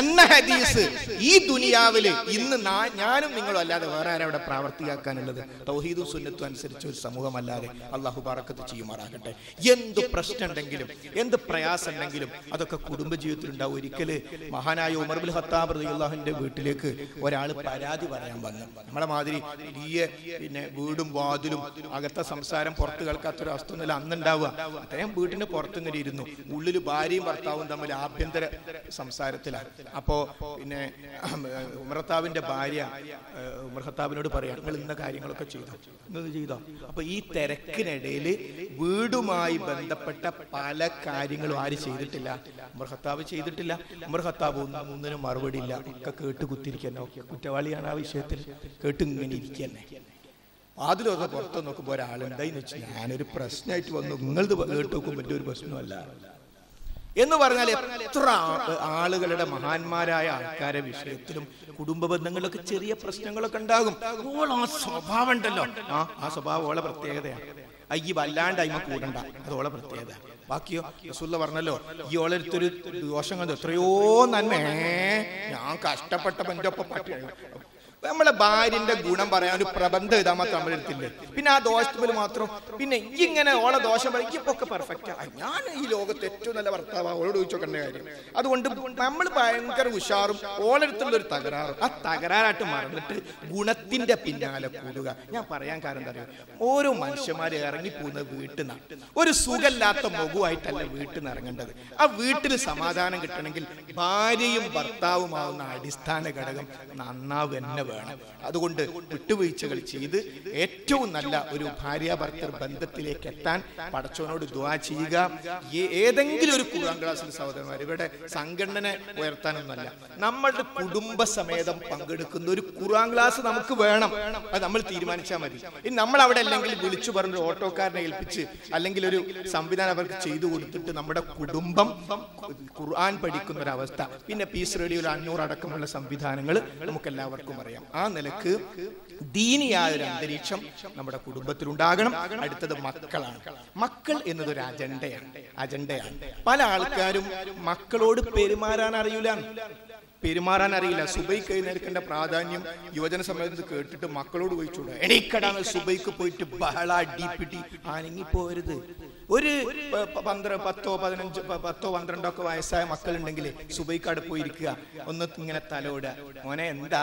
എന്ന ഹദീസ് ഈ ദുനിയാവിൽ ഇന്ന് ഞാനും നിങ്ങളും അല്ലാതെ വേറെ ആരവിടെ പ്രാവർത്തിയാക്കാനുള്ളത് തൗഹീദും സുന്നത്തും അനുസരിച്ച് ഒരു സമൂഹമല്ലാതെ. അള്ളാഹു ബാറക്കത്ത് ചെയ്യുമാറാകട്ടെ. എന്ത് പ്രശ്നം ഉണ്ടെങ്കിലും എന്ത് പ്രയാസം ഉണ്ടെങ്കിലും അതൊക്കെ കുടുംബജീവിതത്തിൽ ഉണ്ടാവും ഒരിക്കൽ മഹാനായ ഉമർബുൽ ഹത്താബ് റളിയല്ലാഹുവിന്റെ വീട്ടിലേക്ക് ഒരാൾ പരാതി പറയാൻ വന്നു. നമ്മളെ മാതിരി വലിയ പിന്നെ വീടും വാതിലും അകത്തെ സംസാരം പുറത്ത് കേൾക്കാത്തൊരു അവസ്ഥ ഒന്നുമില്ല. അന്നുണ്ടാവുക. അദ്ദേഹം വീട്ടിന്റെ പുറത്ത് ഇരുന്നു. ഉള്ളിൽ ഭാര്യയും ഭർത്താവും തമ്മിൽ ആഭ്യന്തര സംസാരത്തിലാണ് അപ്പോ പിന്നെ ഉമർത്താവിന്റെ ഭാര്യ ഏഹ്, ഉമർ ഖത്താബിനോട് പറയാം നിങ്ങൾ ഇന്ന കാര്യങ്ങളൊക്കെ ചെയ്തോ? ഇന്നത് ചെയ്തോ? അപ്പൊ ഈ തിരക്കിനിടയിൽ വീടുമായി ബന്ധപ്പെട്ട പല കാര്യങ്ങളും ആര് ചെയ്തിട്ടില്ല. ഉമർ ഖത്താബ് ചെയ്തിട്ടില്ല. ഉമർ ഒന്നും ഒന്നിനും മറുപടി ഇല്ല ഒക്കെ കേട്ട് കുത്തിരിക്കന്നെ ഒക്കെ കുറ്റവാളിയാണ് ആ വിഷയത്തിൽ. കേട്ട് ഇങ്ങനെ ഇരിക്കന്നെ. അതിലൊക്കെ പുറത്ത് നോക്കുമ്പോൾ ഒരാളുണ്ടായിന്ന് വെച്ചാൽ ഞാനൊരു പ്രശ്നമായിട്ട് വന്നു. നിങ്ങളത് കേട്ട് എന്റെ ഒരു പ്രശ്നമല്ല. എന്ന് പറഞ്ഞാൽ എത്ര ആളുകളുടെ മഹാന്മാരായ ആൾക്കാരെ വിഷയത്തിലും കുടുംബ ബന്ധങ്ങളിലൊക്കെ ചെറിയ പ്രശ്നങ്ങളൊക്കെ ഉണ്ടാകും. ആ സ്വഭാവം ഉണ്ടല്ലോ. ആ ആ സ്വഭാവം ഓളെ പ്രത്യേകതയാണ് അയ്യ വല്ലാണ്ട് അയിമ കൂടണ്ട. അതോളെ പ്രത്യേകത. ബാക്കിയോ റസൂല്ല പറഞ്ഞല്ലോ ഈ ഓളെടുത്തൊരു ദോഷം കണ്ടു. എത്രയോ നന്മ. ഞാൻ കഷ്ടപ്പെട്ട എന്റെ ഒപ്പം പട്ടി നമ്മളെ ഭാര്യന്റെ ഗുണം പറയാൻ ഒരു പ്രബന്ധം എഴുതാൻ മാത്രം നമ്മൾ എടുത്തില്ലേ പിന്നെ ആ ദോഷത്തിൽ മാത്രം. പിന്നെ ഇങ്ങനെ ഓളെ ദോഷം പറയും പെർഫെക്റ്റ് പെർഫെക്റ്റ് ഞാൻ ഈ ലോകത്ത് ഏറ്റവും നല്ല ഭർത്താവ് ഓളോട് ചോദിച്ചോക്കേണ്ട കാര്യം. അതുകൊണ്ട് നമ്മൾ ഭയങ്കര ഉഷാറും ഓളെടുത്തുള്ള ഒരു തകരാറും. ആ തകരാറായിട്ട് മറന്നിട്ട് ഗുണത്തിന്റെ പിന്നാലെ കൂടുക. ഞാൻ പറയാൻ കാരണം എന്താ പറയുക ഓരോ ഇറങ്ങി ഇറങ്ങിപ്പോകുന്നത് വീട്ടിൽ നിന്നാണ് ഒരു സുഖമില്ലാത്ത മുഖമായിട്ടല്ല വീട്ടിൽ നിന്ന് ഇറങ്ങേണ്ടത്. ആ വീട്ടിൽ സമാധാനം കിട്ടണമെങ്കിൽ ഭാര്യയും ഭർത്താവുമാവുന്ന അടിസ്ഥാന ഘടകം നന്നാവുക തന്നെ വേണം. അതുകൊണ്ട് വിട്ടുവീഴ്ചകൾ ചെയ്ത് ഏറ്റവും നല്ല ഒരു ഭാര്യ ഭർത്തർ ബന്ധത്തിലേക്ക് എത്താൻ പടച്ചവനോട് ദ്വാ ചെയ്യുക. ഏതെങ്കിലും ഒരു ഖുർആൻ ക്ലാസ്സിൽ സഹോദരന്മാർ ഇവിടെ സംഘടന ഉയർത്താനൊന്നല്ല നമ്മളുടെ കുടുംബസമേതം പങ്കെടുക്കുന്ന ഒരു ഖുർആൻ ക്ലാസ് നമുക്ക് വേണം. അത് നമ്മൾ തീരുമാനിച്ചാൽ മതി. ഇനി നമ്മൾ അവിടെ അല്ലെങ്കിൽ വിളിച്ചു പറഞ്ഞ ഓട്ടോക്കാരനെ ഏൽപ്പിച്ച് അല്ലെങ്കിൽ ഒരു സംവിധാനം അവർക്ക് ചെയ്തു കൊടുത്തിട്ട് നമ്മുടെ കുടുംബം ഖുർആൻ പഠിക്കുന്ന ഒരു അവസ്ഥ പിന്നെ പീസ് റേഡിയോയിൽ അഞ്ഞൂറ് അടക്കമുള്ള സംവിധാനങ്ങൾ നമുക്ക് എല്ലാവർക്കും അറിയാം. ആ നിലയ്ക്ക് ദീനിയായ ഒരു അന്തരീക്ഷം നമ്മുടെ കുടുംബത്തിലുണ്ടാകണം. അടുത്തത് മക്കളാണ്. മക്കൾ എന്നതൊരു അജണ്ടയാണ്. അജണ്ടയാണ്. പല ആൾക്കാരും മക്കളോട് പെരുമാറാൻ അറിയില്ല. പെരുമാറാൻ അറിയില്ല. സുബൈക്ക് എഴുന്നേൽക്കേണ്ട പ്രാധാന്യം യുവജന സമയത്ത് കേട്ടിട്ട് മക്കളോട് ചോദിച്ചോളൂ എണീക്കടാന്ന് സുബൈക്ക് പോയിട്ട് ബഹള അടിപിടി ആനങ്ങി പോരുത് ഒരു പ- പ- പന്ത്ര പത്തോ പതിനഞ്ചോ പത്തോ പന്ത്രണ്ടോ ഒക്കെ വയസ്സായ മക്കളുണ്ടെങ്കിൽ സുബൈക്കാട് പോയിരിക്കുക. ഒന്ന് ഇങ്ങനെ തലോടുക. മോനെ എന്താ?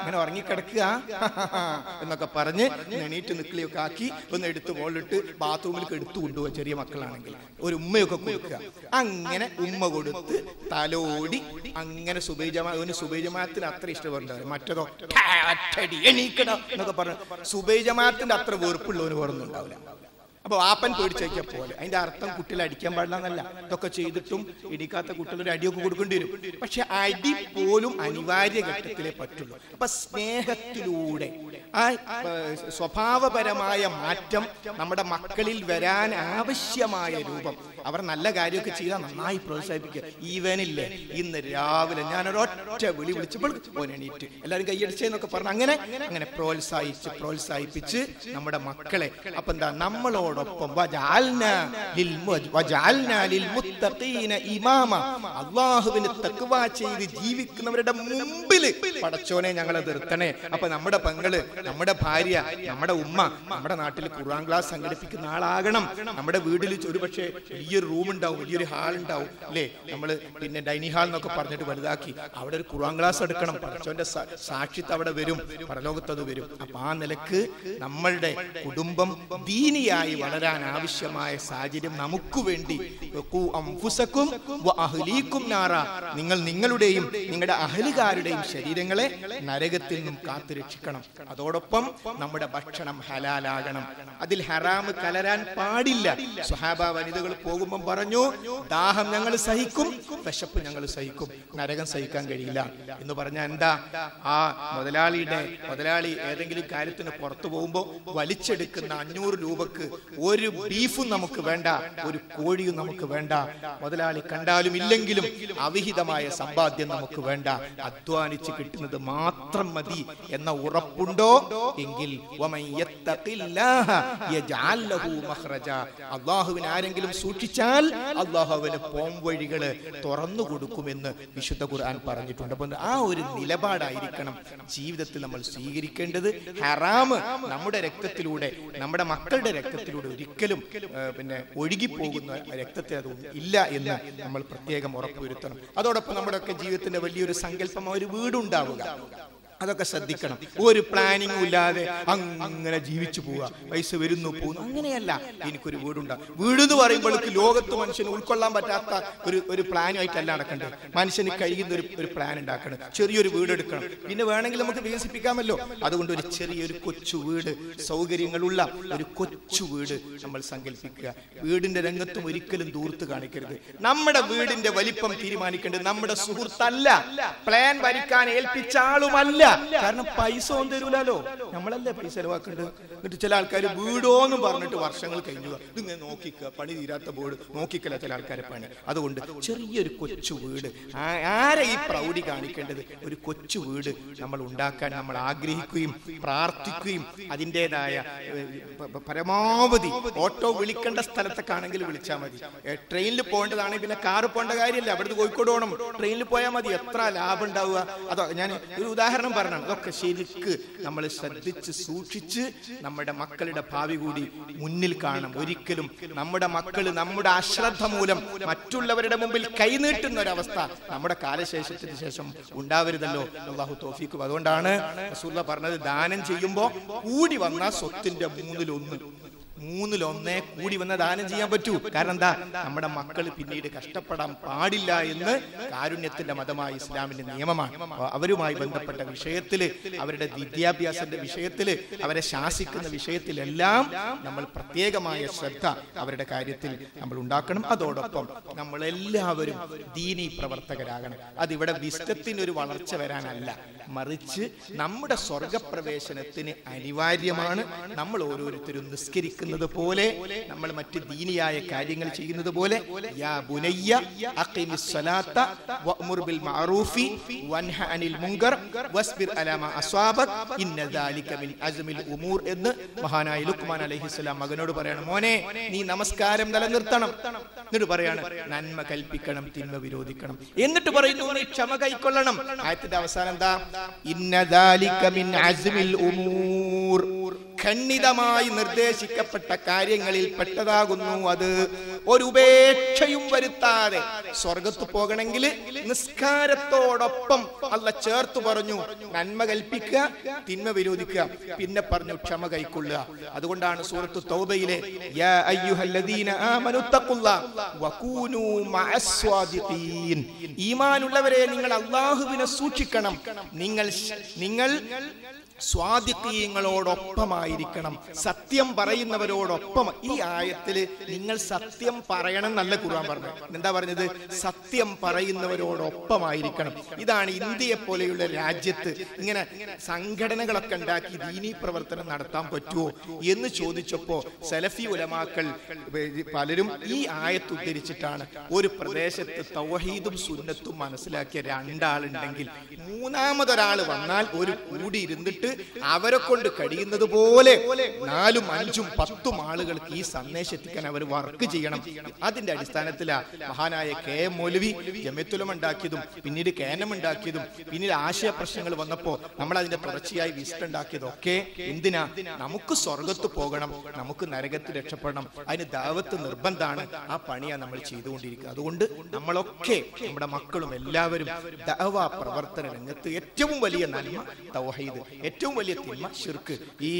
ഇങ്ങനെ ഉറങ്ങിക്കിടക്കുക? എന്നൊക്കെ പറഞ്ഞ് എണീറ്റ് നിക്കളിയൊക്കെ ആക്കി ഒന്ന് എടുത്ത് മുകളിലിട്ട് ബാത്റൂമിലേക്ക് എടുത്തു കൊണ്ടുപോകുക ചെറിയ മക്കളാണെങ്കിൽ. ഒരു ഉമ്മയൊക്കെ കൊടുക്കുക. അങ്ങനെ ഉമ്മ കൊടുത്ത് തലോടി അങ്ങനെ സുബൈജമാ അവന് സുബൈ ജമാഅത്തിന് അത്ര ഇഷ്ടപ്പെടുന്നവർ മറ്റേതോ എന്നൊക്കെ പറഞ്ഞു സുബൈജമാത്തിന്റെ അത്ര വെറുപ്പുള്ളവന് വേറൊന്നും ഉണ്ടാവില്ല അപ്പൊ വാപ്പൻ പേടിച്ചേക്കാ പോലെ അതിന്റെ അർത്ഥം കുട്ടികളെ അടിക്കാൻ പാടില്ല എന്നല്ല ഇതൊക്കെ ചെയ്തിട്ടും ഇടിക്കാത്ത കുട്ടികൾ ഒരു അടിയൊക്കെ കൊടുക്കേണ്ടി വരും. പക്ഷെ അടി പോലും അനിവാര്യ ഘട്ടത്തിലേ പറ്റുള്ളൂ. അപ്പൊ സ്നേഹത്തിലൂടെ ആ സ്വഭാവപരമായ മാറ്റം നമ്മുടെ മക്കളിൽ വരാൻ ആവശ്യമായ രൂപം അവർ നല്ല കാര്യമൊക്കെ ചെയ്താൽ നന്നായി പ്രോത്സാഹിപ്പിക്കുക. ഈവനില്ലേ ഇന്ന് രാവിലെ ഞാൻ ഒരൊറ്റ വിളി വിളിച്ചപ്പോൾ എണീറ്റ് എല്ലാവരും കൈയടിച്ചെന്നൊക്കെ പറഞ്ഞു അങ്ങനെ അങ്ങനെ പ്രോത്സാഹിച്ച് പ്രോത്സാഹിപ്പിച്ച് നമ്മുടെ മക്കളെ. അപ്പൊ എന്താ നമ്മളോടൊപ്പം ഇമാമ. അള്ളാഹുവിന് തക്വ ചെയ്ത് ജീവിക്കുന്നവരുടെ മുമ്പിൽ പടച്ചോനെ ഞങ്ങളെ നിർത്തണേ. അപ്പൊ നമ്മുടെ പെങ്ങൾ നമ്മുടെ ഭാര്യ നമ്മുടെ ഉമ്മ നമ്മുടെ നാട്ടിൽ ഖുർആൻ ക്ലാസ് സംഘടിപ്പിക്കുന്ന ആളാകണം. നമ്മുടെ വീട്ടിൽ ഒരുപക്ഷെ വലിയൊരു റൂം ഉണ്ടാവും വലിയൊരു ഹാൾ ഉണ്ടാവും അല്ലേ? നമ്മൾ പിന്നെ ഡൈനിങ് ഹാൾ എന്നൊക്കെ പറഞ്ഞിട്ട് വലുതാക്കി അവിടെ ഒരു ഖുർആൻ ക്ലാസ് എടുക്കണം. പടച്ചോന്റെ സാക്ഷിത്വം അവിടെ വരും പരലോകത്ത് അത് വരും. അപ്പൊ ആ നിലയ്ക്ക് നമ്മളുടെ കുടുംബം ദീനിയായി വളരാൻ ആവശ്യമായ സാഹചര്യം നമുക്ക് വേണ്ടി നിങ്ങൾ നിങ്ങളുടെയും നിങ്ങളുടെ അഹലുകാരുടെയും ശരീരങ്ങളെ നരകത്തിൽ നിന്നും കാത്തുരക്ഷിക്കണം അതോടൊപ്പം നമ്മുടെ ഭക്ഷണം ഹലാലാകണം. അതിൽ ഹറാമ് കലരാൻ പാടില്ല. സുഹാബ വനിതകൾ പോകുമ്പോൾ പറഞ്ഞു ദാഹം ഞങ്ങൾ സഹിക്കും വിശപ്പ് ഞങ്ങൾ സഹിക്കും. നരകം സഹിക്കാൻ കഴിയില്ല. എന്ന് പറഞ്ഞാൽ എന്താ? ആ മുതലാളിയുടെ മുതലാളി ഏതെങ്കിലും കാര്യത്തിന് പുറത്തു പോകുമ്പോൾ വലിച്ചെടുക്കുന്ന അഞ്ഞൂറ് രൂപക്ക് ഒരു ബീഫും നമുക്ക് വേണ്ട ഒരു കോഴിയും നമുക്ക് വേണ്ട. മുതലാളി കണ്ടാലും ഇല്ലെങ്കിലും അവിഹിതമായ സമ്പാദ്യം നമുക്ക് വേണ്ട. അധ്വാനിച്ച് അധ്വാനിച്ച് കിട്ടുന്നത് മാത്രം മതി എന്ന ഉറപ്പുണ്ടോ? എങ്കിൽ അള്ളാഹുവിന് ആരെങ്കിലും സൂക്ഷിച്ചാൽ അള്ളാഹു അവന് പോംവഴികൾ തുറന്നു കൊടുക്കുമെന്ന് വിശുദ്ധ ഖുർആൻ പറഞ്ഞിട്ടുണ്ട്. അപ്പൊ ആ ഒരു നിലപാടായിരിക്കണം ജീവിതത്തിൽ നമ്മൾ സ്വീകരിക്കേണ്ടത്. ഹറാമ് നമ്മുടെ രക്തത്തിലൂടെ നമ്മുടെ മക്കളുടെ രക്തത്തിലൂടെ ഒരിക്കലും പിന്നെ ഒഴുകിപ്പോകുന്ന രക്തത്തിൽ അത് ഇല്ല എന്ന് നമ്മൾ പ്രത്യേകം ഉറപ്പുവരുത്തണം. അതോടൊപ്പം നമ്മുടെയൊക്കെ ജീവിതത്തിന്റെ വലിയൊരു സങ്കല്പം ഒരു വീടുണ്ടാവുക. അതൊക്കെ ശ്രദ്ധിക്കണം. ഒരു പ്ലാനിങ്ങും ഇല്ലാതെ അങ്ങനെ ജീവിച്ചു പോവുക. പൈസ വരുന്നു പോകുന്നു. അങ്ങനെയല്ല. എനിക്കൊരു വീടുണ്ട്. വീട് എന്ന് പറയുമ്പോഴേക്ക് ലോകത്ത് മനുഷ്യന് ഉൾക്കൊള്ളാൻ പറ്റാത്ത ഒരു ഒരു പ്ലാനുമായിട്ടല്ല നടക്കേണ്ടത്. മനുഷ്യന് കഴിയുന്ന ഒരു ഒരു പ്ലാൻ ഉണ്ടാക്കണം. ചെറിയൊരു വീട് എടുക്കണം. പിന്നെ വേണമെങ്കിൽ നമുക്ക് വികസിപ്പിക്കാമല്ലോ. അതുകൊണ്ട് ഒരു ചെറിയൊരു കൊച്ചു വീട് സൗകര്യങ്ങളുള്ള ഒരു കൊച്ചു വീട് നമ്മൾ സങ്കല്പിക്കുക. വീടിന്റെ രംഗത്തും ഒരിക്കലും ദൂർത്ത് കാണിക്കരുത്. നമ്മുടെ വീടിന്റെ വലിപ്പം തീരുമാനിക്കേണ്ടത് നമ്മുടെ സുഹൃത്തല്ല. പ്ലാൻ വരിക്കാൻ ഏൽപ്പിച്ച ആളുമല്ല. കാരണം പൈസ ഒന്നും തരൂലോ നമ്മളല്ലേ പൈസ ചെലവാക്കേണ്ടത്? എന്നിട്ട് ചില ആൾക്കാർ വീടോന്ന് പറഞ്ഞിട്ട് വർഷങ്ങൾ കഴിഞ്ഞു. ഇതിങ്ങനെ നോക്കിക്ക പണി തീരാത്ത ബോർഡ്. നോക്കിക്കല ചില ആൾക്കാരെ പണി. അതുകൊണ്ട് ചെറിയൊരു കൊച്ചു വീട്. ആരെ ഈ പ്രൗഢി കാണിക്കേണ്ടത്? ഒരു കൊച്ചു വീട് നമ്മൾ ഉണ്ടാക്കാൻ നമ്മൾ ആഗ്രഹിക്കുകയും പ്രാർത്ഥിക്കുകയും അതിന്റെതായ പരമാവധി ഓട്ടോ വിളിക്കേണ്ട സ്ഥലത്തൊക്കെ ആണെങ്കിൽ വിളിച്ചാൽ മതി ട്രെയിനിൽ പോകേണ്ടതാണെങ്കിൽ പിന്നെ കാറ് പോകേണ്ട കാര്യമില്ല. അവിടുന്ന് കോഴിക്കോട് പോകണം. ട്രെയിനിൽ പോയാൽ മതി. എത്ര ലാഭം ഉണ്ടാവുക? അതോ ഞാൻ ഒരു ഉദാഹരണം പറഞ്ഞു ഇതൊക്കെ ശരിക്ക് നമ്മൾ ശ്രദ്ധിച്ച് സൂക്ഷിച്ച് നമ്മുടെ മക്കളുടെ ഭാവി കൂടി മുന്നിൽ കാണും ഒരിക്കലും നമ്മുടെ മക്കൾ നമ്മുടെ അശ്രദ്ധ മൂലം മറ്റുള്ളവരുടെ മുമ്പിൽ കൈനീട്ടുന്ന ഒരവസ്ഥ നമ്മുടെ കാലശേഷത്തിന് ശേഷം ഉണ്ടാവരുതല്ലോ. അള്ളാഹു തോഫിക്കും. അതുകൊണ്ടാണ് റസൂല്ല പറഞ്ഞത് ദാനം ചെയ്യുമ്പോൾ കൂടി വന്ന സ്വത്തിന്റെ മൂന്നിലൊന്ന്. മൂന്നിലൊന്നേ കൂടി വന്ന ദാനം ചെയ്യാൻ പറ്റൂ. കാരണം എന്താ? നമ്മുടെ മക്കൾ പിന്നീട് കഷ്ടപ്പെടാൻ പാടില്ല എന്ന് കാരുണ്യത്തിന്റെ മതമായ ഇസ്ലാമിന്റെ നിയമമാണ്. അവരുമായി ബന്ധപ്പെട്ട വിഷയത്തിൽ അവരുടെ വിദ്യാഭ്യാസത്തിന്റെ വിഷയത്തിൽ അവരെ ശാസിക്കുന്ന വിഷയത്തിലെല്ലാം നമ്മൾ പ്രത്യേകമായ ശ്രദ്ധ അവരുടെ കാര്യത്തിൽ നമ്മൾ ഉണ്ടാക്കണം. അതോടൊപ്പം നമ്മൾ എല്ലാവരും ദീനി പ്രവർത്തകരാകണം. അതിവിടെ ഒരു വളർച്ച വരാനല്ല. മറിച്ച് നമ്മുടെ സ്വർഗപ്രവേശനത്തിന് അനിവാര്യമാണ്. നമ്മൾ ഓരോരുത്തരും നിസ്കരിക്കുന്നത് പോലെ നമ്മൾ മറ്റ് ദീനിയായ കാര്യങ്ങൾ ചെയ്യുന്നത് പോലെ യാ ബുനയ്യ അഖിമിസ് സ്വലാത്ത ബിൽ മഅറൂഫി വൻഹ അനിൽ മുങ്കർ വസ്ബിർ അലാ മാ അസ്വാബക് ഇന്ന ദാലിക മിൻ അസ്മിൽ ഉമൂർ എന്ന് മഹാനായ ലുക്മാൻ അലൈഹിസ്സലാം മകനോട് പറയണം മോനെ നീ നമസ്കാരം നിലനിർത്തണം. എന്നിട്ട് പറയാണ് നന്മ കൽപ്പിക്കണം തിന്മ വിരോധിക്കണം. എന്നിട്ട് പറയുന്നു നീ ക്ഷമ കൈക്കൊള്ളണം. ആയത്തിന്റെ അവസാനം എന്താ? ഇന്ന ദാലിക മിൻ അസ്മിൽ ഉമൂർ. ഖണ്ഡിതമായി നിർദ്ദേശിക്കപ്പെട്ട കാര്യങ്ങളിൽ പെട്ടതാകുന്നു അത്. ഒരു ഉപേക്ഷയും വരുത്താതെ സ്വർഗത്ത് പോകണമെങ്കിൽ നിസ്കാരത്തോടൊപ്പം അല്ല ചേർത്ത് പറഞ്ഞു നന്മ കൽപ്പിക്കുക തിന്മ വിരോധിക്കുക പിന്നെ പറഞ്ഞു ക്ഷമ കൈക്കൊള്ളുക. അതുകൊണ്ടാണ് സൂറത്ത് തൗബയിലെ ഈമാനുള്ളവരെ നിങ്ങൾ അള്ളാഹുവിനെ സൂക്ഷിക്കണം. നിങ്ങൾ നിങ്ങൾ സ്വാദിഖീങ്ങളോടൊപ്പമായിരിക്കണം. സത്യം പറയുന്നവരോടൊപ്പം ഈ ആയത്തിൽ നിങ്ങൾ സത്യം പറയണം എന്നല്ല ഖുർആൻ പറഞ്ഞു എന്താ പറഞ്ഞത്? സത്യം പറയുന്നവരോടൊപ്പമായിരിക്കണം. ഇതാണ് ഇന്ത്യയെ പോലെയുള്ള രാജ്യത്ത് ഇങ്ങനെ സംഘടനകളൊക്കെ ഉണ്ടാക്കി ദീനീ പ്രവർത്തനം നടത്താൻ പറ്റുമോ എന്ന് ചോദിച്ചപ്പോ സലഫി ഉലമാക്കൾ പലരും ഈ ആയത്ത് ഉദ്ധരിച്ചിട്ടാണ് ഒരു പ്രദേശത്ത് തൗഹീദും സുന്നത്തും മനസ്സിലാക്കിയ രണ്ടാളുണ്ടെങ്കിൽ മൂന്നാമതൊരാൾ വന്നാൽ ഒരു കൂടി ഇരുന്നിട്ട് അവരെ കൊണ്ട് കഴിയുന്നത് പോലെ നാലും അഞ്ചും പത്തും ആളുകൾക്ക് ഈ സന്ദേശം എത്തിക്കാൻ അവർ വർക്ക് ചെയ്യണം. അതിന്റെ അടിസ്ഥാനത്തിലാ മഹാനായ കെ എം മൗലവി ജമത്തുലം ഉണ്ടാക്കിയതും പിന്നീട് കേനം ഉണ്ടാക്കിയതും പിന്നീട് ആശയ പ്രശ്നങ്ങൾ വന്നപ്പോ നമ്മൾ അതിന്റെ തുടർച്ചയായി വിസിറ്റ് ഉണ്ടാക്കിയതൊക്കെ എന്തിനാ? നമുക്ക് സ്വർഗത്ത് പോകണം നമുക്ക് നരകത്തിൽ രക്ഷപ്പെടണം അതിന് ദാവത്ത് നിർബന്ധമാണ് ആ പണിയാ നമ്മൾ ചെയ്തുകൊണ്ടിരിക്കുക. അതുകൊണ്ട് നമ്മളൊക്കെ നമ്മുടെ മക്കളും എല്ലാവരും ദഅവ പ്രവർത്തന രംഗത്ത് ഏറ്റവും വലിയ നന്മ തൗഹീദ് ഏറ്റവും വലിയ തിന്മ ഷിർക്ക് ഈ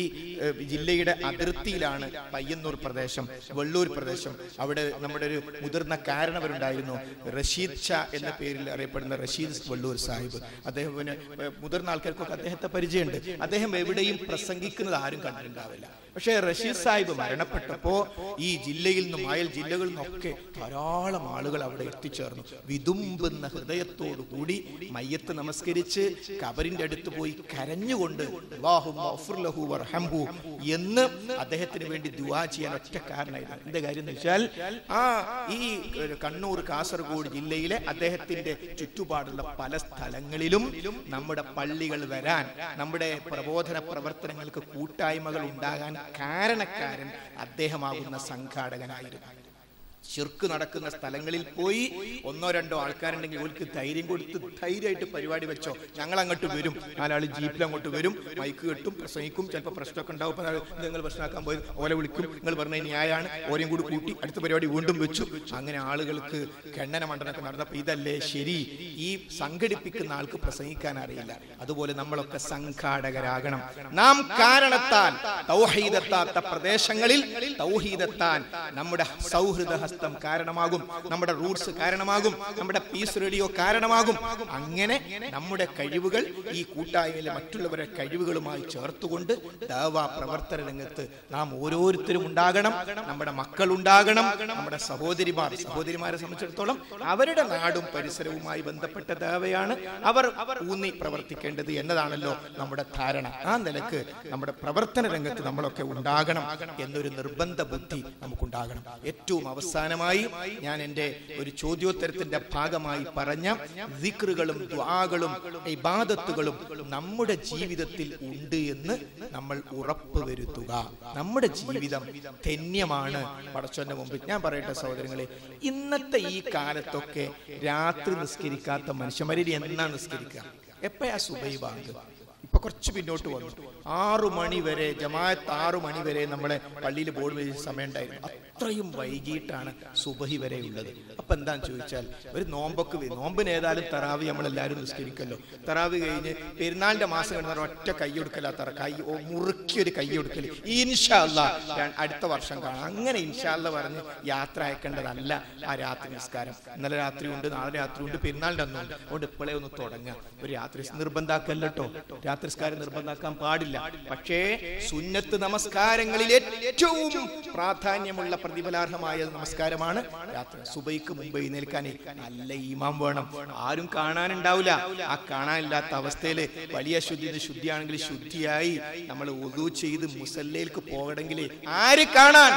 ജില്ലയുടെ അതിർത്തിയിലാണ് പയ്യന്നൂർ പ്രദേശം വെള്ളൂർ പ്രദേശം. അവിടെ നമ്മുടെ ഒരു മുതിർന്ന കാരണവരുണ്ടായിരുന്നു റഷീദ് ഷാ എന്ന പേരിൽ അറിയപ്പെടുന്ന റഷീദ് വെള്ളൂർ സാഹിബ്. അദ്ദേഹം പിന്നെ മുതിർന്ന ആൾക്കാർക്കൊക്കെ അദ്ദേഹത്തെ പരിചയമുണ്ട്. അദ്ദേഹം എവിടെയും പ്രസംഗിക്കുന്നത് ആരും കണ്ടിട്ടുണ്ടാവില്ല. പക്ഷേ റഷീദ് സാഹിബ് മരണപ്പെട്ടപ്പോൾ ഈ ജില്ലയിൽ നിന്നും അയൽ ജില്ലകളിൽ നിന്നൊക്കെ ധാരാളം ആളുകൾ അവിടെ എത്തിച്ചേർന്നു. വിതുമ്പുന്ന ഹൃദയത്തോടു കൂടി മയ്യത്ത് നമസ്കരിച്ച് കബറിന്റെ അടുത്ത് പോയി കരഞ്ഞുകൊണ്ട് എന്ന് അദ്ദേഹത്തിന് വേണ്ടി ദുവാ ചെയ്യാൻ ഒറ്റ കാരണമായിരുന്നു. എന്റെ കാര്യം എന്ന് വെച്ചാൽ ആ ഈ കണ്ണൂർ കാസർഗോഡ് ജില്ലയിലെ അദ്ദേഹത്തിന്റെ ചുറ്റുപാടുള്ള പല സ്ഥലങ്ങളിലും നമ്മുടെ പള്ളികൾ വരാൻ നമ്മുടെ പ്രബോധന പ്രവർത്തനങ്ങൾക്ക് കൂട്ടായ്മകൾ ഉണ്ടാകാൻ കാരണക്കാരൻ അദ്ദേഹമാകുന്ന സംഘാടകനായിരുന്നു. ശിർക്ക് നടക്കുന്ന സ്ഥലങ്ങളിൽ പോയി ഒന്നോ രണ്ടോ ആൾക്കാരുണ്ടെങ്കിൽ ഓൽക്ക് ധൈര്യം കൊടുത്ത് ധൈര്യമായിട്ട് പരിപാടി വെച്ചോ. ഞങ്ങൾ അങ്ങോട്ട് വരും. നാലാൾ ജീപ്പിൽ അങ്ങോട്ട് വരും. മൈക്ക് കെട്ടും പ്രസംഗിക്കും. ചിലപ്പോൾ പ്രശ്നമൊക്കെ ഉണ്ടാവും. നിങ്ങൾ പ്രശ്നമാക്കാൻ പോയി ഓലെ വിളിക്കും. നിങ്ങൾ പറഞ്ഞ ന്യായമാണ്. ഓരെയും കൂടി കൂട്ടി അടുത്ത പരിപാടി വീണ്ടും വെച്ചു. അങ്ങനെ ആളുകൾക്ക് കണ്ണന മണ്ഡലമൊക്കെ നടന്നപ്പോൾ ഇതല്ലേ ശരി? ഈ സംഘടിപ്പിക്കുന്ന ആൾക്ക് പ്രസംഗിക്കാൻ അറിയില്ല. അതുപോലെ നമ്മളൊക്കെ സംഘാടകരാകണം. നാം കാരണത്താൽ പ്രദേശങ്ങളിൽ നമ്മുടെ സൗഹൃദ ഹസ്തം കാരണമാകും നമ്മുടെ റൂട്ട്സ് കാരണമാകും നമ്മുടെ പീസ് റേഡിയോ കാരണമാകും. അങ്ങനെ നമ്മുടെ കഴിവുകൾ ഈ കൂട്ടായ്മയിലെ മറ്റുള്ളവരുടെ കഴിവുകളുമായി ചേർത്തുകൊണ്ട് ദാവാ പ്രവർത്തന രംഗത്ത് നാം ഓരോരുത്തരും ഉണ്ടാകണം നമ്മുടെ മക്കൾ ഉണ്ടാകണം നമ്മുടെ സഹോദരിമാർ സഹോദരിമാരെ സംബന്ധിച്ചിടത്തോളം അവരുടെ നാടും പരിസരവുമായി ബന്ധപ്പെട്ട ദേവയാണ് അവർ ഊന്നി പ്രവർത്തിക്കേണ്ടത് എന്നതാണല്ലോ നമ്മുടെ ധാരണ. ആ നിലയ്ക്ക് നമ്മുടെ പ്രവർത്തന രംഗത്ത് നമ്മളൊക്കെ ഉണ്ടാകണം എന്നൊരു നിർബന്ധ ബുദ്ധി നമുക്കുണ്ടാകണം. ഏറ്റവും അവസാനമായി ഞാൻ എന്റെ ഒരു ചോദ്യോത്തരത്തിന്റെ ഭാഗമായി പറഞ്ഞ ദിക്റുകളും ദ്വാകളും ഇബാദത്തുകളും നമ്മുടെ ജീവിതത്തിൽ ഉണ്ട് എന്ന് നമ്മൾ ഉറപ്പ് വരുത്തുക. നമ്മുടെ ജീവിതം ധന്യമാണ്. പടച്ചോന്റെ മുമ്പിൽ ഞാൻ പറയട്ടെ സഹോദരങ്ങളെ ഇന്നത്തെ ഈ കാലത്തൊക്കെ രാത്രി നിസ്കരിക്കാത്ത മനുഷ്യന്മാരിൽ എന്നാ നിസ്കരിക്കുക? എപ്പോഴാ സുബൈ ബാങ്ക് ഇപ്പൊ കുറച്ച് പിന്നോട്ട് വന്നു. ആറു മണി വരെ ജമാഅത്ത് ആറു മണി വരെ നമ്മളെ പള്ളിയിൽ ബോർഡ് വെച്ച സമയം ഉണ്ടായിരുന്നു. അത്രയും വൈകിട്ടാണ് സുബഹി വരെ ഉള്ളത്. അപ്പൊ എന്താന്ന് ചോദിച്ചാൽ ഒരു നോമ്പൊക്കെ. നോമ്പിന് ഏതായാലും തറാവി നമ്മളെല്ലാവരും നിസ്കരിക്കല്ലോ. തറാവി കഴിഞ്ഞ് പെരുന്നാളിന്റെ മാസം കഴിഞ്ഞ ഒറ്റ കൈയൊടുക്കല തറ കൈ മുറുക്കിയൊരു കൈയൊടുക്കൽ ഇൻഷാല്ല അടുത്ത വർഷം കാണാം. അങ്ങനെ ഇൻഷാല്ല പറഞ്ഞ് യാത്ര അയക്കേണ്ടതല്ല ആ രാത്രി നിസ്കാരം. ഇന്നലെ രാത്രി ഉണ്ട് നാളെ രാത്രി ഉണ്ട് പെരുന്നാളിന്റെ അന്നുണ്ട് അതുകൊണ്ട് ഇപ്പോഴേ ഒന്ന് തുടങ്ങുക ഒരു രാത്രി നിർബന്ധാക്കല്ലോ രാത്രി നിസ്കാരം നിർബന്ധാക്കാൻ പാടില്ല. പക്ഷേ സുന്നത്ത് നമസ്കാരങ്ങളിൽ ഏറ്റവും പ്രാധാന്യമുള്ള പ്രതിഫലാർഹമായ നമസ്കാരമാണ് രാത്രി സുബൈക്ക് മുമ്പ് എഴുന്നേൽക്കാനേ. നല്ല ഈമാം വേണം. ആരും കാണാനുണ്ടാവില്ല. ആ കാണാനില്ലാത്ത അവസ്ഥയിൽ വലിയ ശുദ്ധി ശുദ്ധിയാണെങ്കിൽ ശുദ്ധിയായി നമ്മൾ ഒതു ചെയ്ത് മുസല്ലയിലേക്ക് പോകണമെങ്കിൽ ആര് കാണാൻ?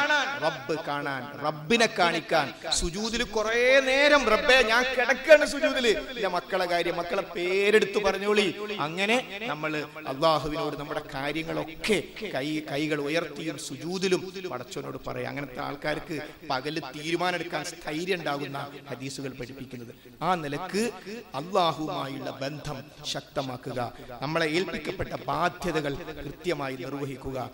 റബ്ബ് കാണാൻ റബ്ബിനെ കാണിക്കാൻ. സുജൂതിൽ കുറെ നേരം റബ്ബെ ഞാൻ കിടക്കാണ് സുജൂതിൽ. മക്കളെ കാര്യം മക്കളെ പേരെടുത്ത് പറഞ്ഞോളി. അങ്ങനെ നമ്മൾ അള്ളാഹുവിനോട് നമ്മുടെ കാര്യങ്ങളൊക്കെ കൈ കൈകൾ ഉയർത്തിയും സുജൂതിലും പടച്ചവനോട് പറയാം. അങ്ങനത്തെ ആൾക്കാർക്ക് പകൽ തീരുമാനമെടുക്കാൻ സ്ഥൈര്യം ഉണ്ടാകുന്ന ഹദീസുകൾ പഠിപ്പിക്കുന്നത്. ആ നിലയ്ക്ക് അള്ളാഹുമായുള്ള ബന്ധം ശക്തമാക്കുക നമ്മളെ ഏൽപ്പിക്കപ്പെട്ട ബാധ്യതകൾ കൃത്യമായി നിർവഹിക്കുക.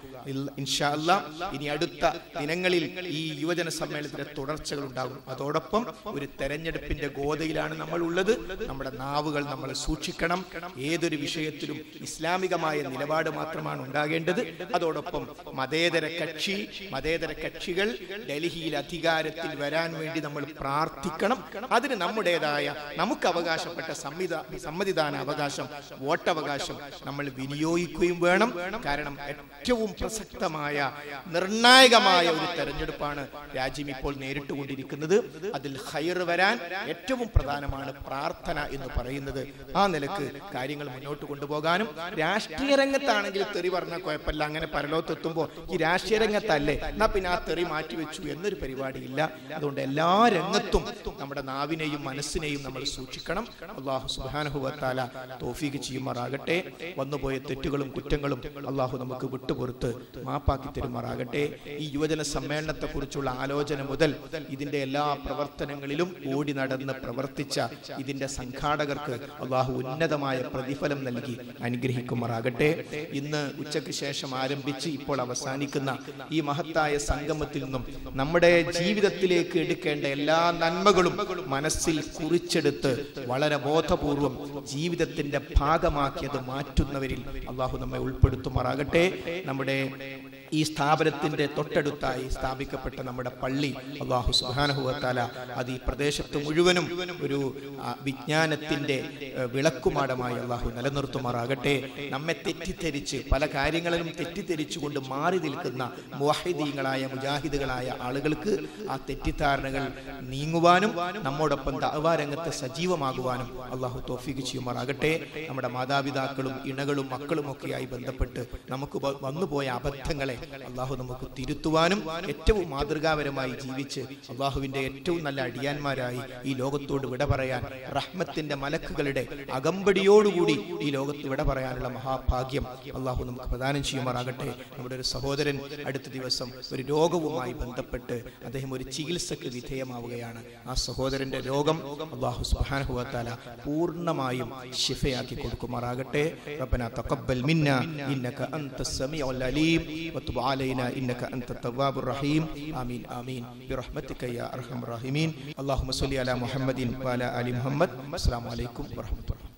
ഇൻഷാല്ല ഇനി അടുത്ത ദിനങ്ങളിൽ ഈ യുവജന സമ്മേളനത്തിന്റെ തുടർച്ചകൾ ഉണ്ടാകും. അതോടൊപ്പം ഒരു തെരഞ്ഞെടുപ്പിന്റെ ഗോതയിലാണ് നമ്മൾ ഉള്ളത് നമ്മുടെ നാവുകൾ നമ്മൾ സൂക്ഷിക്കണം. ഏതൊരു വിഷയത്തിലും ഇസ്ലാമികമായ നിലപാട് മാത്രമാണ് ഉണ്ടാകേണ്ടത്. അതോടൊപ്പം മതേതര കക്ഷി മതേതര കക്ഷികൾ ഡൽഹിയിൽ അധികാരത്തിൽ വരാൻ വേണ്ടി നമ്മൾ പ്രാർത്ഥിക്കണം. അതിന് നമ്മുടേതായ നമുക്ക് അവകാശപ്പെട്ട സംവിധാ സമ്മതിദാന അവകാശം വോട്ടവകാശം നമ്മൾ വിനിയോഗിക്കുകയും വേണം. കാരണം ഏറ്റവും പ്രസക്തമായ നിർണായകമായ ഒരു തെരഞ്ഞെടുപ്പാണ് രാജ്യം ഇപ്പോൾ നേരിട്ടുകൊണ്ടിരിക്കുന്നത്. അതിൽ ഹയർ വരാൻ ഏറ്റവും പ്രധാനമാണ് പ്രാർത്ഥന എന്ന് പറയുന്നത്. ആ നിലയ്ക്ക് കാര്യങ്ങൾ മുന്നോട്ട് കൊണ്ടുപോകാനും രാഷ്ട്രീയ രംഗത്താണെങ്കിൽ തെറി പറഞ്ഞാൽ കുഴപ്പമില്ല. അങ്ങനെ പരലോത്തെത്തുമ്പോൾ ഈ രാഷ്ട്രീയ രംഗത്തല്ലേ? എന്നാ പിന്നെ ആ തെറി മാറ്റിവെച്ചു എന്നൊരു പരിപാടിയില്ല. അതുകൊണ്ട് എല്ലാ രംഗത്തും നമ്മുടെ നാവിനെയും മനസ്സിനെയും നമ്മൾ സൂക്ഷിക്കണം. അള്ളാഹു സുബാനുഭവത്താല തോഫീക്ക് ചെയ്യുമാറാകട്ടെ. വന്നുപോയ തെറ്റുകളും കുറ്റങ്ങളും അള്ളാഹു നമുക്ക് വിട്ടുപുറത്ത് മാപ്പാക്കി തരുമാറാകട്ടെ. ഈ യുവജന സമ്മേളനത്തെ കുറിച്ചുള്ള ആലോചന മുതൽ ഇതിന്റെ എല്ലാ പ്രവർത്തനങ്ങളിലും ഓടി നടന്ന് പ്രവർത്തിച്ച ഇതിന്റെ സംഘാടകർക്ക് അള്ളാഹു ഉന്നതമായ പ്രതിഫലം നൽകി. അനുഗ്രഹിക്കുമാറാകട്ടെ. ഇന്ന് ഉച്ചയ്ക്ക് ശേഷം ആരംഭിച്ച് ഇപ്പോൾ അവസാനിക്കുന്ന ഈ മഹത്തായ സംഗമത്തിൽ നിന്നും നമ്മുടെ ജീവിതത്തിലേക്ക് എടുക്കേണ്ട എല്ലാ നന്മകളും മനസ്സിൽ കുറിച്ചെടുത്ത് വളരെ ബോധപൂർവം ജീവിതത്തിന്റെ ഭാഗമാക്കി അത് മാറ്റുന്നവരിൽ അള്ളാഹു നമ്മെ ഉൾപ്പെടുത്തുമാറാകട്ടെ. നമ്മുടെ ഈ സ്ഥാപനത്തിന്റെ തൊട്ടടുത്തായി സ്ഥാപിക്കപ്പെട്ട നമ്മുടെ പള്ളി അള്ളാഹു സുഹാനഹുവത്താല അത് ഈ പ്രദേശത്ത് മുഴുവനും ഒരു വിജ്ഞാനത്തിന്റെ വിളക്കുമാടമായി അള്ളാഹു നിലനിർത്തുമാറാകട്ടെ. നമ്മെ തെറ്റിദ്ധരിച്ച് പല കാര്യങ്ങളിലും തെറ്റിദ്ധരിച്ചുകൊണ്ട് മാറി നിൽക്കുന്ന മുവാഹിദീങ്ങളായ മുജാഹിദുകളായ ആളുകൾക്ക് ആ തെറ്റിദ്ധാരണകൾ നീങ്ങുവാനും നമ്മോടൊപ്പം ദഅവാരംഗത്ത് സജീവമാകുവാനും അള്ളാഹു തോഫിക്ക് ചെയ്യുമാറാകട്ടെ. നമ്മുടെ മാതാപിതാക്കളും ഇണകളും മക്കളും ഒക്കെയായി ബന്ധപ്പെട്ട് നമുക്ക് വന്നുപോയ അബദ്ധങ്ങളെ അള്ളാഹു നമുക്ക് തിരുത്തുവാനും ഏറ്റവും മാതൃകാപരമായി ജീവിച്ച് അള്ളാഹുവിന്റെ ഏറ്റവും നല്ല അടിയാന്മാരായി ഈ ലോകത്തോട് വിട പറയാൻ റഹ്മത്തിന്റെ മലക്കുകളുടെ അകമ്പടിയോടുകൂടി ഈ ലോകത്ത് വിട പറയാനുള്ള മഹാഭാഗ്യം അള്ളാഹു നമുക്ക് പ്രദാനം ചെയ്യുമാറാകട്ടെ. നമ്മുടെ ഒരു സഹോദരൻ അടുത്ത ദിവസം ഒരു രോഗവുമായി ബന്ധപ്പെട്ട് അദ്ദേഹം ഒരു ചികിത്സക്ക് വിധേയമാവുകയാണ്. ആ സഹോദരന്റെ രോഗം അള്ളാഹു സുബ്ഹാനഹു പൂർണമായും ശിഫയാക്കി കൊടുക്കുമാറാകട്ടെ. റബ്ബന തഖബ്ബൽ മിന്ന ഇന്നക സമീഉൽ അലീം വതുബ് അലൈനാ ഇന്നക അൻത തവ്വാബുർ റഹീം ആമീൻ ആമീൻ ബിറഹ്മതിക യാ അർഹമർ റഹീമീൻ അല്ലാഹുമ്മ സ്വല്ലി അലാ മുഹമ്മദിൻ വഅലാ ആലി മുഹമ്മദ് അസ്സലാമു അലൈക്കും വറഹ്മത്തുള്ളാഹി